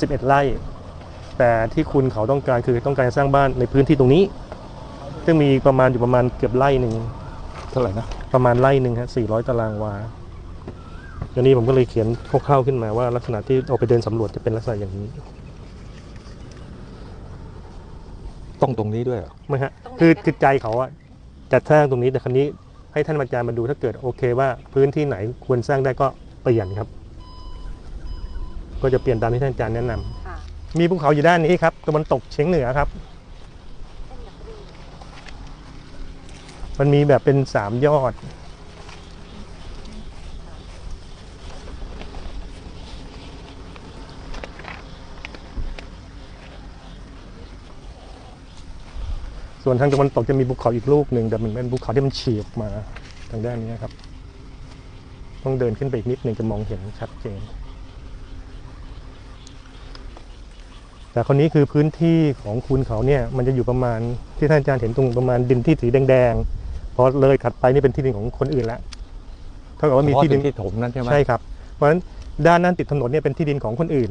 11 ไร่ แต่ที่คุณเขาต้องการคือต้องการสร้างบ้านในพื้นที่ตรงนี้ ซึ่งมีประมาณอยู่ประมาณเกือบไร่หนึ่งเท่าไหร่นะประมาณไร่หนึ่งฮะ400 ตารางวาอันนี้ผมก็เลยเขียนคร่าวๆขึ้นมาว่าลักษณะที่ออกไปเดินสำรวจจะเป็นลักษณะอย่างนี้ ต้องตรงนี้ด้วยเหรอไม่ฮะคือคือใจเขาอะจัดสร้างตรงนี้แต่ครั้นี้ให้ท่านอาจารย์มาดูถ้าเกิดโอเคว่าพื้นที่ไหนควรสร้างได้ก็เปลี่ยนครับ ก็จะเปลี่ยนตามที่ท่านอาจารย์แนะนำค่ะมีภูเขาอยู่ด้านนี้ครับตะวันตกเฉียงเหนือครับ มันมีแบบเป็นสามยอด ส่วนทางตะวันตกจะมีภูเขาอีกลูกหนึ่งแต่มันเป็นภูเขาที่มันเฉียบมาทางด้านนี้ครับ ต้องเดินขึ้นไปอีกนิดหนึ่งจะมองเห็นชัดเจน แต่คนนี้คือพื้นที่ของคุณเขาเนี่ยมันจะอยู่ประมาณที่ท่านอาจารย์เห็นตรงประมาณดินที่สีแดงๆพอเลยถัดไปนี่เป็นที่ดินของคนอื่นแล้วเท่ากับว่ามีเฉพาะที่ดินที่ถมนั้นใช่ไหมใช่ครับ เพราะฉะนั้นด้านนั้นติดถนนเนี่ยเป็นที่ดินของคนอื่น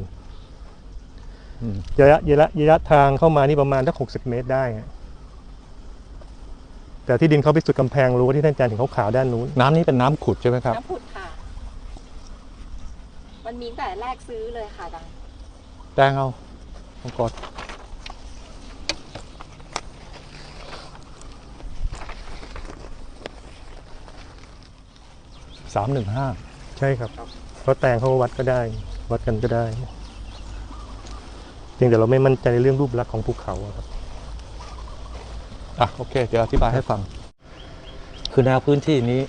อืมระยะระยะระยะทางเข้ามานี่ประมาณสักหกสิบเมตรได้ฮะแต่ที่ดินเขาไปสุดกำแพงรั้วที่ท่านอาจารย์เห็นขาวๆด้านนู้นน้ำนี้เป็นน้ำขุดใช่ไหมครับน้ำผุดค่ะ มันมีตั้งแต่แรกซื้อเลยค่ะดังแตงเอา ต้องกดสามหนึ่งห้าใช่ครับ เพราะแตงเขาวัดก็ได้ วัดกันก็ได้เพียงแต่เราไม่มั่นใจในเรื่องรูปลักษณ์ของภูเขาอะครับ อะโอเค เดี๋ยวอธิบายให้ฟัง คือแนวพื้นที่นี้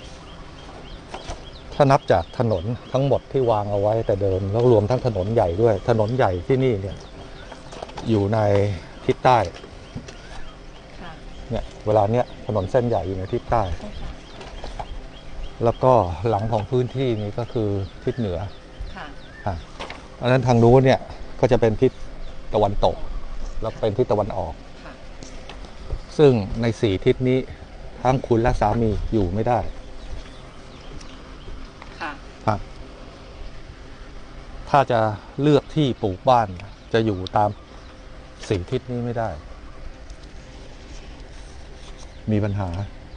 ถ้านับจากถนนทั้งหมดที่วางเอาไว้แต่เดิม แล้วรวมทั้งถนนใหญ่ด้วย ถนนใหญ่ที่นี่เนี่ย อยู่ในทิศใต้ค่ะเนี่ยเวลาเนี้ยถนนเส้นใหญ่อยู่ในทิศใต้ ใช่ค่ะแล้วก็หลังของพื้นที่นี้ก็คือทิศเหนือค่ะอะเพราะฉะนั้นทางนู้นเนี่ยก็จะเป็นทิศตะวันตก แล้วเป็นทิศตะวันออก ค่ะซึ่งในสี่ทิศนี้ทั้งคุณและสามีอยู่ไม่ได้ค่ะฮะถ้าจะเลือกที่ปลูกบ้านจะอยู่ตาม สี่ทิศนี้ไม่ได้ มีปัญหา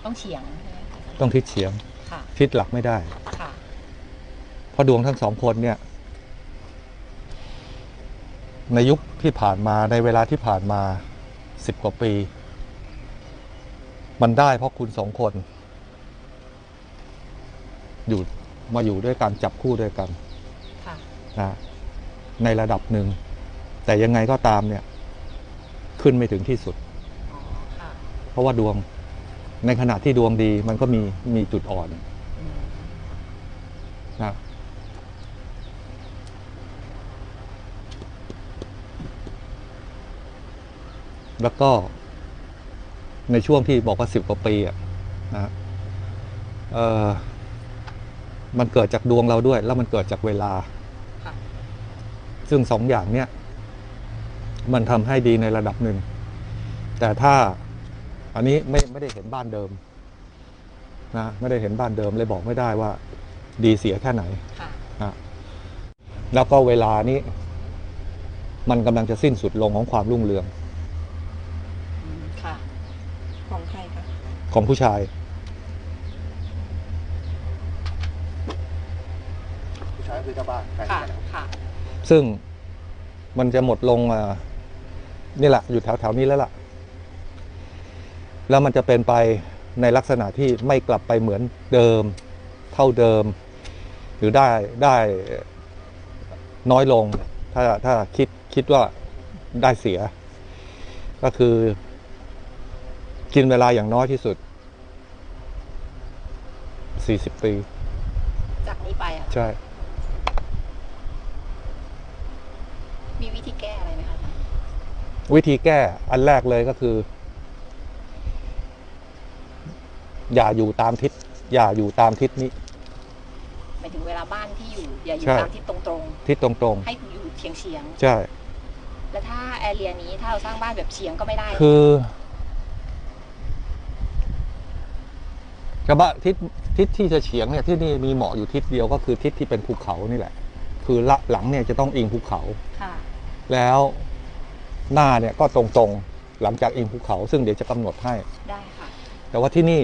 ต้องเฉียงใช่ไหมคะต้องทิศเฉียง ค่ะ ทิศหลักไม่ได้ ค่ะ เพราะดวงทั้งสองคนเนี่ย ในยุคที่ผ่านมาในเวลาที่ผ่านมาสิบกว่าปี มันได้เพราะคุณสองคน อยู่มาอยู่ด้วยกันจับคู่ด้วยกันค่ะ นะในระดับหนึ่ง แต่ยังไงก็ตามเนี่ย ขึ้นไม่ถึงที่สุดอ๋อค่ะเพราะว่าดวงในขณะที่ดวงดีมันก็มีมีจุดอ่อนอืมนะแล้วก็ในช่วงที่บอกว่าสิบกว่าปีอะนะเออมันเกิดจากดวงเราด้วย แล้วมันเกิดจากเวลาค่ะซึ่งสองอย่างเนี้ย มันทำให้ดีในระดับหนึ่ง แต่ถ้าอันนี้ไม่ไม่ได้เห็นบ้านเดิมนะไม่ได้เห็นบ้านเดิมเลยบอกไม่ได้ว่า ดีเสียแค่ไหนค่ะนะแล้วก็เวลานี้ มันกำลังจะสิ้นสุดลงของความรุ่งเรืองอืมค่ะของใครคะของผู้ชายผู้ชายก็คือเจ้าบ้านแฟนค่ะกันนะครับค่ะ ซึ่งมันจะหมดลงอ่า นี่แหละอยู่แถวแถวๆนี้แล้วล่ะ แล้วมันจะเป็นไปในลักษณะที่ไม่กลับไปเหมือนเดิม เท่าเดิม หรือได้ได้น้อยลง ถ้าถ้าคิดคิดว่าได้เสีย ก็คือ กินเวลาอย่างน้อยที่สุด 40 ปี จากนี้ไปอะ ใช่ มีวิธีแก้อะไรไหมคะ วิธีแก้อันแรกเลยก็คือ อย่าอยู่ตามทิศ อย่าอยู่ตามทิศนี้หมายถึงเวลาบ้านที่อยู่ อย่าอยู่ใช่ตามทิศตรงทิศตรงๆ ให้อยู่เฉียงเฉียงๆใช่ๆแล้วถ้าแอเรียนี้ถ้าเราสร้างบ้านแบบเฉียงก็ไม่ได้ คือกระบะทิศทิศที่จะเฉียงเนี่ยที่นี่มีเหมาะอยู่ทิศเดียวก็คือทิศที่เป็นภูเขานี่แหละ คือละหลังเนี่ยจะต้องอิงภูเขาค่ะแล้ว หน้าเนี่ยก็ตรงๆหลังจากอิงภูเขาซึ่งเดี๋ยวจะกำหนดให้ ได้ค่ะ แต่ว่าที่นี่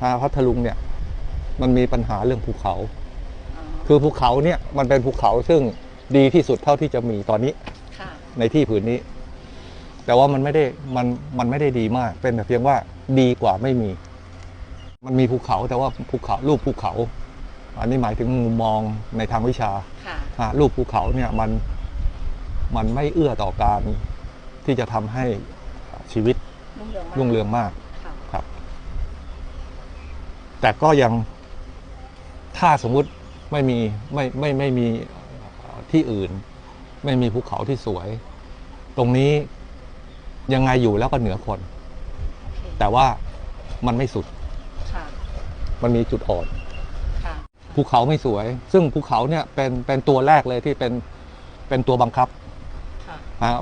ฮาพัทลุงเนี่ยมันมีปัญหาเรื่องภูเขาอ๋อคือภูเขาเนี่ยมันเป็นภูเขาซึ่งดีที่สุดเท่าที่จะมีตอนนี้ค่ะในที่ผืนนี้ แต่ว่ามันไม่ได้มันมันไม่ได้ดีมาก เป็นแต่เพียงว่าดีกว่าไม่มี มันมีภูเขาแต่ว่าภูเขารูปภูเขา อันนี้หมายถึงมุมมองในทางวิชาค่ะฮะรูปภูเขาเนี่ยมันมันไม่เอื้อต่อการ ที่จะทำให้ชีวิตรุ่งเรืองมากรุ่งเรืองมากค่ะครับ แต่ก็ยังถ้าสมมุติไม่มีไม่ไม่ไม่มีเอ่อที่อื่น ไม่มีภูเขาที่สวย ตรงนี้ยังไงอยู่แล้วก็เหนือคน โอเคแต่ว่ามันไม่สุดค่ะมันมีจุดอ่อน ค่ะภูเขาไม่สวย ซึ่งภูเขาเนี่ยเป็นเป็นตัวแรกเลยที่เป็นเป็นตัวบังคับค่ะฮะ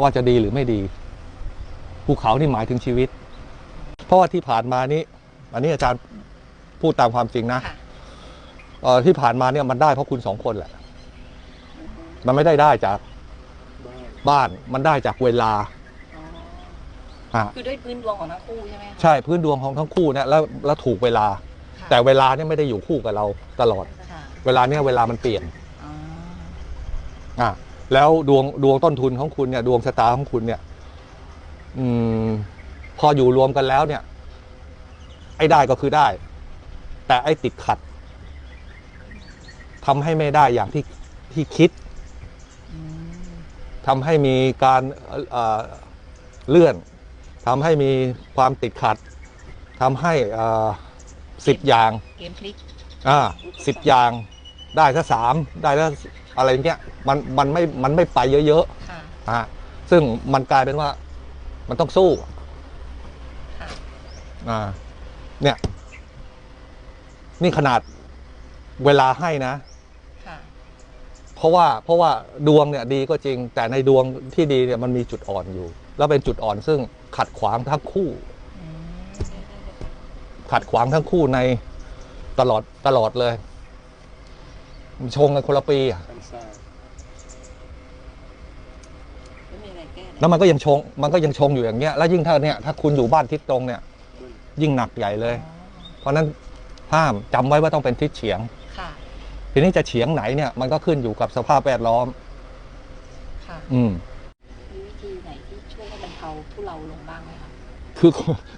ว่าจะดีหรือไม่ดีภูเขานี่หมายถึงชีวิต เพราะว่าที่ผ่านมานี้ อันนี้อาจารย์พูดตามความจริงนะค่ะเอ่อที่ผ่านมาเนี่ยมันได้เพราะคุณสองคนแหละอือฮึมันไม่ได้ได้จากบ้านบ้านมันได้จากเวลาอ๋อฮะคือด้วยพื้นดวงของทั้งคู่ใช่ไหมคะใช่พื้นดวงของทั้งคู่เนี่ยแล้วแล้วถูกเวลาค่ะแต่เวลาเนี่ยไม่ได้อยู่คู่กับเราตลอดค่ะเวลาเนี่ยเวลามันเปลี่ยนอ๋ออะ แล้วดวงดวงต้นทุนของคุณเนี่ย ดวงชะตาของคุณเนี่ยอืมพออยู่รวมกันแล้วเนี่ย ไอ้ได้ก็คือได้ แต่ไอ้ติดขัดทำให้ไม่ได้อย่างที่ที่คิดอืมทำให้มีการเอ่อเอ่อเลื่อนทำให้มีความติดขัดทำให้สิบอย่างเกมพลิกอ่าสิบอย่างได้ถ้าสามได้ถ้า อะไรเงี้ยมันมันไม่มันไม่ไปเยอะค่ะๆอะซึ่งมันกลายเป็นว่ามันต้องสู้ค่ะอ่าเนี่ย นี่ขนาดเวลาให้นะ ค่ะเพราะว่าเพราะว่าดวงเนี่ยดีก็จริง แต่ในดวงที่ดีเนี่ยมันมีจุดอ่อนอยู่ แล้วเป็นจุดอ่อนซึ่งขัดขวางทั้งคู่ อืมขัดขวางทั้งคู่ในตลอดตลอดเลยมัน ชงกันคนละปีอะชั้นซ่าไม่มีอะไรแก้เลยแล้วมันก็ยังชง มันก็ยังชงอยู่อย่างเงี้ย แล้วยิ่งถ้าเนี่ยถ้าคุณอยู่บ้านทิศตรงเนี่ยบึ้นยิ่งหนักใหญ่เลยอ๋อเพราะฉะนั้นห้ามจำไว้ว่าต้องเป็นทิศเฉียง ค่ะทีนี้จะเฉียงไหนเนี่ยมันก็ขึ้นอยู่กับสภาพแวดล้อม ค่ะ อืม มีวิธีไหนที่ช่วยให้บรรเทาทุเราลงบ้างไหมคะคือ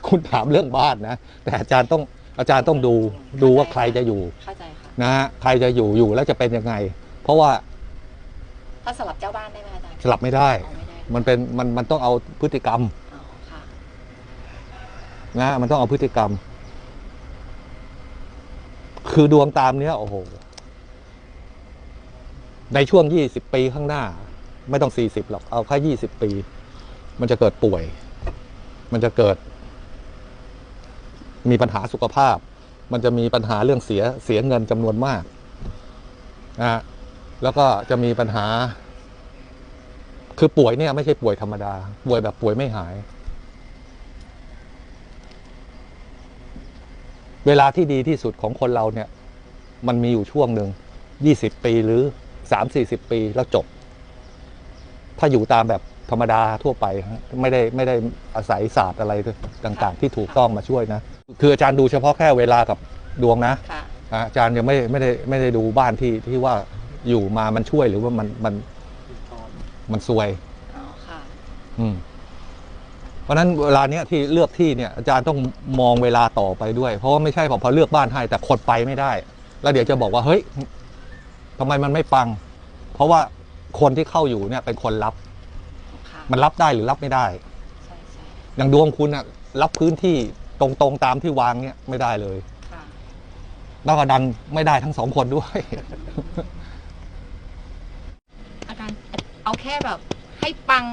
คุณถามเรื่องบ้านนะ แต่อาจารย์ต้องอาจารย์ต้องดูดูว่าใครจะอยู่ เข้าใจค่ะ นะฮะใครจะอยู่อยู่แล้วจะเป็นยังไง เพราะว่าถ้าสลับเจ้าบ้านได้ไหมอาจารย์สลับไม่ได้ เอาไม่ได้มันเป็นมันมันต้องเอาพฤติกรรมอ๋อค่ะนะมันต้องเอาพฤติกรรม คือดวงตามเนี้ยโอ้โหในช่วงยี่สิบปีข้างหน้า ไม่ต้องสี่สิบหรอก เอาแค่ยี่สิบปี มันจะเกิดป่วย มันจะเกิด มีปัญหาสุขภาพ มันจะมีปัญหาเรื่องเสียเสียเงินจำนวนมากนะแล้วก็จะมีปัญหา คือป่วยเนี่ยไม่ใช่ป่วยธรรมดา ป่วยแบบป่วยไม่หาย เวลาที่ดีที่สุดของคนเราเนี่ย มันมีอยู่ช่วงหนึ่งยี่สิบปีหรือสามสี่สิบปีแล้วจบ ถ้าอยู่ตามแบบ ธรรมดาทั่วไปฮะไม่ได้ไม่ได้อาศัยศาสตร์อะไรต่างๆ ที่ถูกต้องมาช่วยนะ คืออาจารย์ดูเฉพาะแค่เวลากับดวงนะค่ะอะอาจารย์ยังไม่ไม่ได้ไม่ได้ดูบ้านที่ที่ว่าอยู่มามันช่วยหรือว่ามันมันตอนมันซวยอ๋อค่ะอืมเพราะฉะนั้นเวลาเนี้ยที่เลือกที่เนี่ยอาจารย์ต้องมองเวลาต่อไปด้วย เพราะว่าไม่ใช่พอพอเลือกบ้านให้แต่คนไปไม่ได้ แล้วเดี๋ยวจะบอกว่าเฮ้ยทำไมมันไม่ปัง เพราะว่าคนที่เข้าอยู่เนี่ยเป็นคนรับค่ะ มันรับได้หรือรับไม่ได้ ใช่ใช่อย่างดวงคุณอะรับพื้นที่ตรงๆตามที่วางเนี่ยไม่ได้เลยค่ะแล้วก็ดันไม่ได้ทั้งสองคนด้วย อาจารย์เอาแค่แบบ ให้ปัง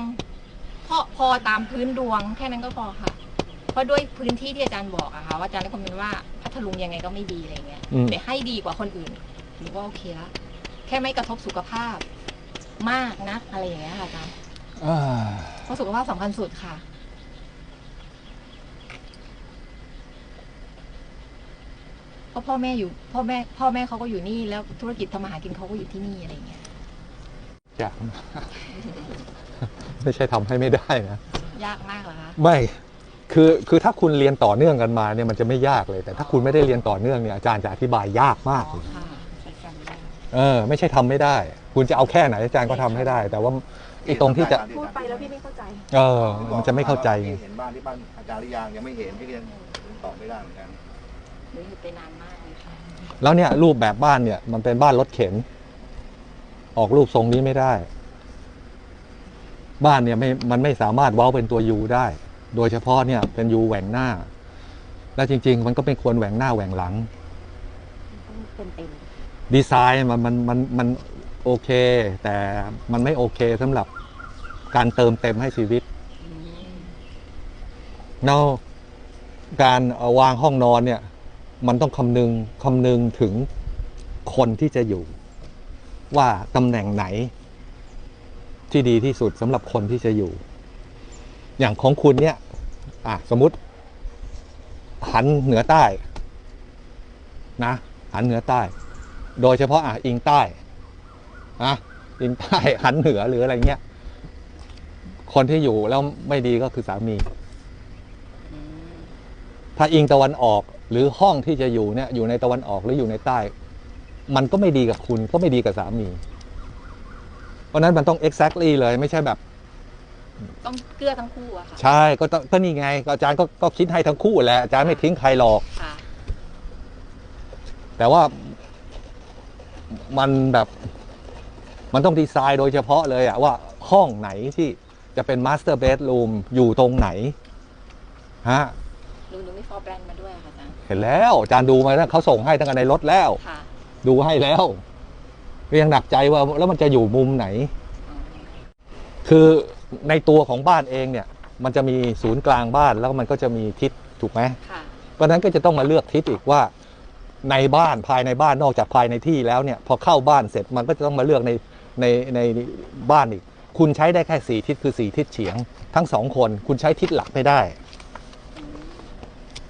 พอพอตามพื้นดวง แค่นั้นก็พอค่ะ เพราะด้วยพื้นที่ที่อาจารย์บอกอะค่ะว่าอาจารย์ได้คอมเมนต์ว่าพัทลุงยังไงก็ไม่ดีอะไรเงี้ยอืม แต่ให้ดีกว่าคนอื่นหรือว่าโอเคละแค่ไม่กระทบสุขภาพ มากนะอะไรอย่างเงี้ยค่ะอาจารย์อ่า เพราะสุขภาพสำคัญสุดค่ะ เพราะพ่อแม่อยู่ พ่อแม่ พ่อแม่เขาก็อยู่นี่ แล้วธุรกิจทำมาหากินเขาก็อยู่ที่นี่อะไรเงี้ยยากมากไม่ใช่ทำให้ไม่ได้นะ ยากมากเหรอคะ ไม่ คือคือถ้าคุณเรียนต่อเนื่องกันมาเนี่ยมันจะไม่ยากเลย แต่ถ้าคุณไม่ได้เรียนต่อเนื่องเนี่ยอาจารย์จะอธิบายยากมากอ๋อค่ะใช้กันได้เออ ไม่ใช่ทำไม่ได้ คุณจะเอาแค่ไหนอาจารย์ก็ทำให้ได้ แต่ว่า ไอ้ตรงที่จะ พูดไปแล้วพี่ไม่เข้าใจ เออ มันจะไม่เข้าใจไงเห็นบ้านที่บ้านอาจารย์หรือยังยังไม่เห็นพี่ก็ยังตอบไม่ได้เหมือนกันหนูอยู่ไปนานมากเลยค่ะ แล้วเนี่ยรูปแบบบ้านเนี่ยมันเป็นบ้านรถเข็น ออกรูปทรงนี้ไม่ได้ บ้านเนี่ยไม่มันไม่สามารถเว้าเป็นตัวยูได้ โดยเฉพาะเนี่ยเป็นยูแหว่งหน้า และจริง ๆ มันก็เป็นควรแหว่งหน้าแหว่งหลัง ต้องเต็มเต็มดีไซน์มันมันมันมันโอเค แต่มันไม่โอเคสำหรับ การเติมเต็มให้ชีวิตอืมเนาการวางห้องนอนเนี่ย มันต้องคำนึงคำนึงถึงคนที่จะอยู่ ว่าตำแหน่งไหน ที่ดีที่สุดสำหรับคนที่จะอยู่ อย่างของคุณเนี่ยสมมติ หันเหนือใต้นะหันเหนือใต้ โดยเฉพาะอะอิงใต้นะอิงใต้หันเหนือหรืออะไรเงี้ย คนที่อยู่แล้วไม่ดีก็คือสามีอืมถ้าอิงตะวันออกหรือห้องที่จะอยู่เนี่ยอยู่ในตะวันออกหรืออยู่ในใต้ มันก็ไม่ดีกับคุณก็ไม่ดีกับสามี เพราะฉะนั้นมันต้อง exactly เลยไม่ใช่แบบ ต้องเกลือทั้งคู่อะค่ะ ใช่ก็ต้องก็นี่ไงก็อาจารย์ก็ก็คิดให้ทั้งคู่แหละอาจารย์ไม่ทิ้งใครหรอก ค่ะ แต่ว่ามันแบบ มันต้องดีไซน์โดยเฉพาะเลยอะว่าห้องไหนที่ จะเป็นมาสเตอร์เบดรูมอยู่ตรงไหนฮะหนูหนูมีฟอร์แบรนด์มาด้วยอะค่ะอาจารย์เห็นแล้วอาจารย์ดูมาแล้วเขาส่งให้ตั้งแต่ในรถแล้ว ค่ะดูให้แล้วยังหนักใจว่าแล้วมันจะอยู่มุมไหนอ๋อคือในตัวของบ้านเองเนี่ย มันจะมีศูนย์กลางบ้านแล้วมันก็จะมีทิศถูกไหมค่ะเพราะฉะนั้นก็จะต้องมาเลือกทิศอีกว่า ในบ้านภายในบ้านนอกจากภายในที่แล้วเนี่ย พอเข้าบ้านเสร็จมันก็จะต้องมาเลือกในในในบ้านอีก คุณใช้ได้แค่สี่ทิศคือสี่ทิศเฉียง ทั้งสองคนคุณใช้ทิศหลักไม่ได้อืม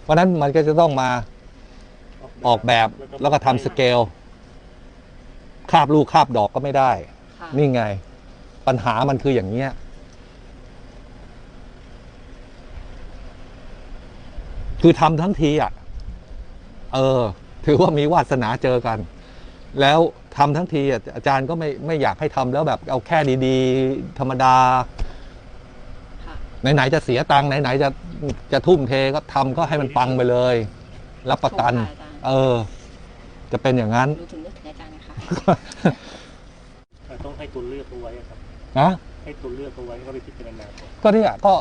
เพราะฉะนั้นมันก็จะต้องมาออกแบบแล้วก็ทำสเกลคาบลูกคาบดอกก็ไม่ได้ค่ะนี่ไง ปัญหามันคืออย่างเนี้ยคือทำทั้งทีอะ เออ ถือว่ามีวาสนาเจอกัน แล้ว ทำทั้งทีอะอาจารย์ก็ไม่ไม่อยากให้ทำแล้วแบบเอาแค่ดีๆ ธรรมดาค่ะไหนๆจะเสียตังค์ไหนๆจะจะทุ่มเทก็ทำก็ให้มันปังไปเลย รับประกันถูค่ะอาจารย์เออ จะเป็นอย่างนั้นหนูถึงนึกถึงอาจารย์นะคะต้องให้ตัวเลือกเอาไว้ครับนะให้ตัวเลือกเอาไว้ก็ไปพิจารณาก่อนก็เนี่ยก็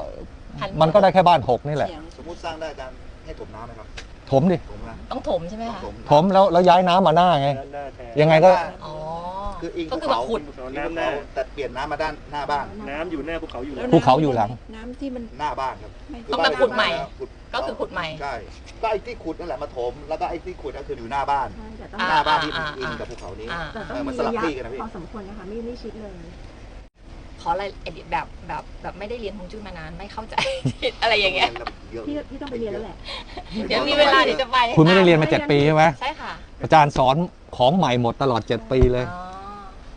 หันมันก็ได้แค่บ้านหกนี่แหละเสียงสมมุติสร้างได้อาจารย์ให้ถมน้ำไหมครับ ถมดิถมนะต้องถมใช่ไหมต้องคะถมถมแล้วแล้วย้ายน้ำมาหน้าไง ด้านหน้าแทนยังไงก็ อ๋อ คืออิงก็คือแบบขุด อิงภูเขาแต่เปลี่ยนน้ำมาด้านหน้าบ้าน น้ำอยู่หน้าภูเขาอยู่แล้แล้ววภูเขาอยู่หลัง น้ำที่มันหน้าบ้านครับไม่ต้องมาขุดใหม่ขุดก็คือขุดใหม่ ใช่ก็ไอ้ที่ขุดนั่นแหละมาถม แล้วก็ไอ้ที่ขุดก็คืออยู่หน้าบ้าน ใช่แต่ต้องอ่าหน้าบ้านที่อ่าอิงอ่ากับภูเขานี้อ่าแต่ต้อเองอมันมีสลับระยะที่กันนะพี่ พอสมควรนะคะไม่ไม่ชิดเลย ขอรายละเอียดแบบแบบแบบไม่ได้เรียนฮวงจุ้ยมานานไม่เข้าใจอะไรอย่างเงี้ยเยอะพี่พี่ต้องไปเรียนแล้วแหละเดี๋ยวมีเวลาเดี๋ยวจะไปคุณไม่ได้เรียนมาเจ็ดปีใช่ไหมใช่ค่ะอาจารย์สอนของใหม่หมดตลอดเจ็ดปีเลยอ๋อ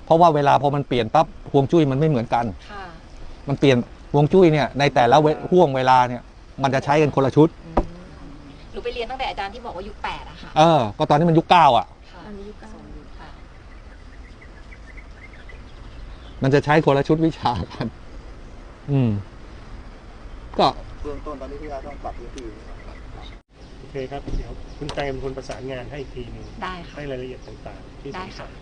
เพราะว่าเวลาพอมันเปลี่ยนปั๊บฮวงจุ้ยมันไม่เหมือนกันค่ะมันเปลี่ยนฮวงจุ้ยเนี่ยในแต่ละเวห่วงเวลาเนี่ย มันจะใช้กันคนละชุดอืมหนูไปเรียนตั้งแต่อาจารย์ที่บอกว่ายุคแปดอะค่ะเออก็ตอนนี้มันยุคเก้าอะค่ะอันนี้ยุคเก้า ค่ะ มันจะใช้คนละชุดวิชากัน อืม ก็เบื้องต้นตอนนี้พี่อาต้องปรับพื้นที่โอเคครับ เดี๋ยวคุณแตงเป็นคนประสานงานให้อีกทีหนึงได้ค่ะ ให้รายละเอียดต่างๆที่สได้งค่ะสัย